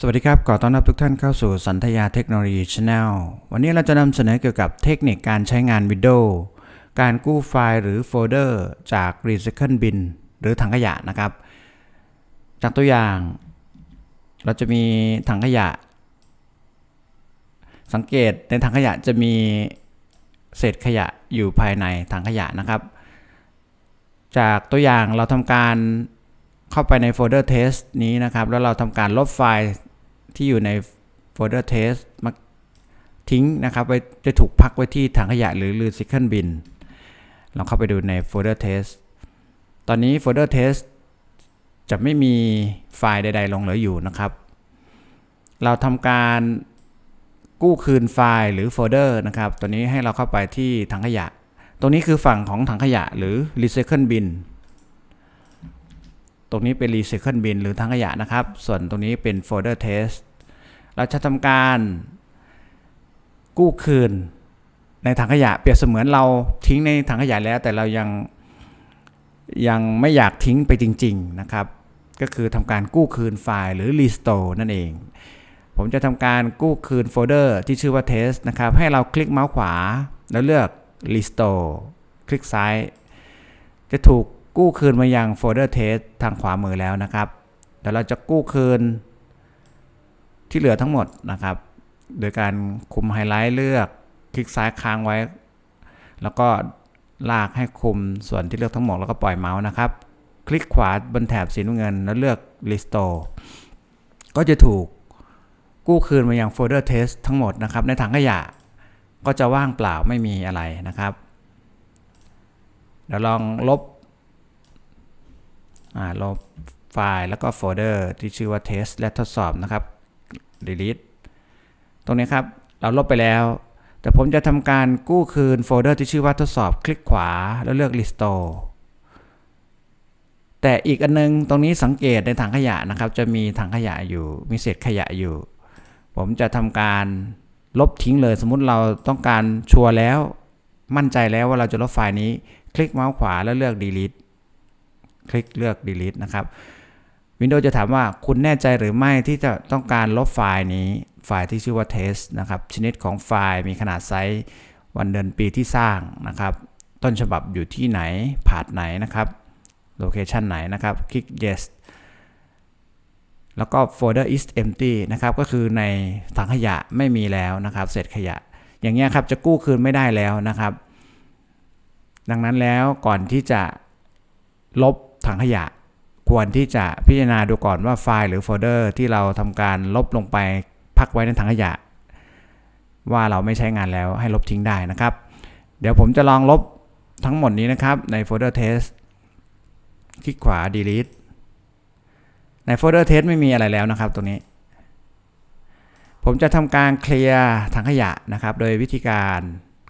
สวัสดีครับ ขอต้อนรับทุกท่านเข้าสู่สันทยาเทคโนโลยี Channel วันนี้เราจะนำเสนอเกี่ยวกับเทคนิคการใช้งาน Windows การกู้ไฟล์หรือโฟลเดอร์จาก Recycle Bin หรือถังขยะนะครับ จากตัวอย่าง เราจะมีถังขยะ สังเกตในถังขยะจะมีเศษขยะอยู่ภายในถังขยะนะครับ จากตัวอย่างเราทำการเข้าไปในโฟลเดอร์ test นี้นะครับ แล้วเราทำการลบไฟล์ ที่อยู่ในโฟลเดอร์ test มาทิ้งนะครับไว้จะถูกพักไว้ที่ถังขยะหรือ recycle bin เราเข้าไปดูในโฟลเดอร์ test ตอนนี้โฟลเดอร์ test จะไม่มีไฟล์ใดๆหลงเหลืออยู่นะครับ เราทำการกู้คืนไฟล์หรือโฟลเดอร์นะครับ ตัวนี้ให้เราเข้าไปที่ถังขยะ ตรงนี้คือฝั่งของถังขยะหรือ recycle bin ตรงนี้เป็น recycle bin หรือถังขยะนะครับ ส่วนตรงนี้เป็นโฟลเดอร์ test เราจะทำการกู้คืนในถังขยะเปรียบเสมือนเราทิ้งในถังขยะแล้ว แต่เรายังยังไม่อยากทิ้งไปจริง ๆนะครับ ก็คือทำการกู้คืนไฟล์หรือ restore นั่นเอง ผมจะทำการกู้คืนโฟลเดอร์ที่ชื่อว่า test นะครับ ให้เราคลิกเมาส์ขวาแล้วเลือก restore คลิกซ้าย จะถูกกู้คืนมายังโฟลเดอร์ test ทางขวามือแล้วนะครับ เดี๋ยวเราจะกู้คืน ที่เหลือทั้งหมดนะครับ โดยการคุมไฮไลท์เลือกคลิกซ้ายค้างไว้ แล้วก็ลากให้คุมส่วนที่เลือกทั้งหมดแล้วก็ปล่อยเมาส์นะครับ คลิกขวาบนแถบสีน้ำเงิน แล้วเลือก restore ก็จะถูกกู้คืนมายังโฟลเดอร์ test ทั้งหมดนะครับ ในถังขยะก็จะว่างเปล่าไม่มีอะไรนะครับ เดี๋ยวลองลบลบไฟล์แล้วก็โฟลเดอร์ที่ชื่อว่า test และทดสอบนะครับ delete ตรงนี้ครับ เราลบไปแล้ว แต่ผมจะทำการกู้คืนโฟลเดอร์ที่ชื่อว่าทดสอบคลิกขวาแล้วเลือก restore แต่อีกอันนึงตรงนี้สังเกตในถังขยะนะครับ จะมีถังขยะอยู่ มีเศษขยะอยู่ ผมจะทำการลบทิ้งเลย สมมุติเราต้องการชัวร์แล้ว มั่นใจแล้วว่าเราจะลบไฟล์นี้ คลิกเมาส์ขวาแล้วเลือก delete คลิกเลือก delete นะครับ Windows จะถามว่าคุณแน่ใจหรือไม่ที่จะต้องการลบไฟล์นี้ ไฟล์ที่ชื่อว่า test นะครับ ชนิดของไฟล์มีขนาดไซส์วันเดือนปีที่สร้างนะครับ ต้นฉบับอยู่ที่ไหนพาดไหนนะครับโลเคชันไหนนะครับ คลิก yes แล้วก็ folder is empty นะครับ ก็คือในถังขยะไม่มีแล้วนะครับ เศษขยะ อย่างเงี้ยครับ จะกู้คืนไม่ได้แล้วนะครับ ดังนั้นแล้วก่อนที่จะลบถังขยะ ควรที่จะพิจารณาดูก่อนว่าไฟล์หรือโฟลเดอร์ที่เราทำการลบลงไปพักไว้ในถังขยะ ว่าเราไม่ใช้งานแล้วให้ลบทิ้งได้นะครับ เดี๋ยวผมจะลองลบทั้งหมดนี้นะครับในโฟลเดอร์ test คลิกขวา delete ในโฟลเดอร์ test ไม่มีอะไรแล้วนะครับตรงนี้ ผมจะทำการเคลียร์ถังขยะนะครับ โดยวิธีการ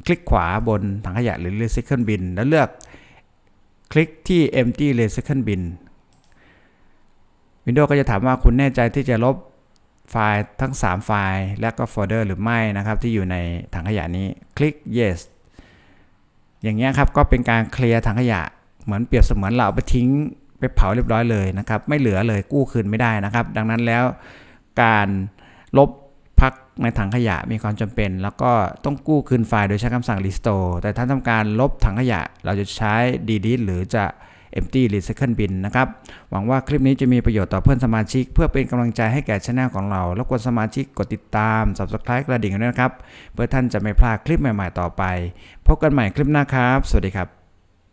คลิกขวาบนถังขยะหรือ recycle bin แล้วเลือกคลิกที่ empty recycle bin Windows ก็จะถามว่าคุณแน่ใจที่จะลบไฟล์ทั้ง 3 ไฟล์ และก็โฟลเดอร์หรือไม่นะครับ ที่อยู่ในถังขยะนี้คลิก yes อย่างเงี้ยครับก็เป็นการเคลียร์ถังขยะ เหมือนเปรียบเสมือนเราเอาไปทิ้งไปเผาเรียบร้อยเลยนะครับ ไม่เหลือเลยกู้คืนไม่ได้นะครับ ดังนั้นแล้วการลบพักในถังขยะมีความจำเป็น แล้วก็ต้องกู้คืนไฟล์โดยใช้คำสั่ง restore แต่ถ้าทำการลบถังขยะเราจะใช้ delete หรือจะ empty recycle bin นะครับ หวังว่าคลิปนี้จะมีประโยชน์ต่อเพื่อนสมาชิก เพื่อเป็นกำลังใจให้แก่ช anel ของเรา แล้วกดสมาชิกกดติดตาม subscribe กระดิ่งด้วยนะครับ เพื่อท่านจะไม่พลาดคลิปใหม่ ๆ ต่อไป พบกันใหม่คลิปหน้าครับ สวัสดีครับ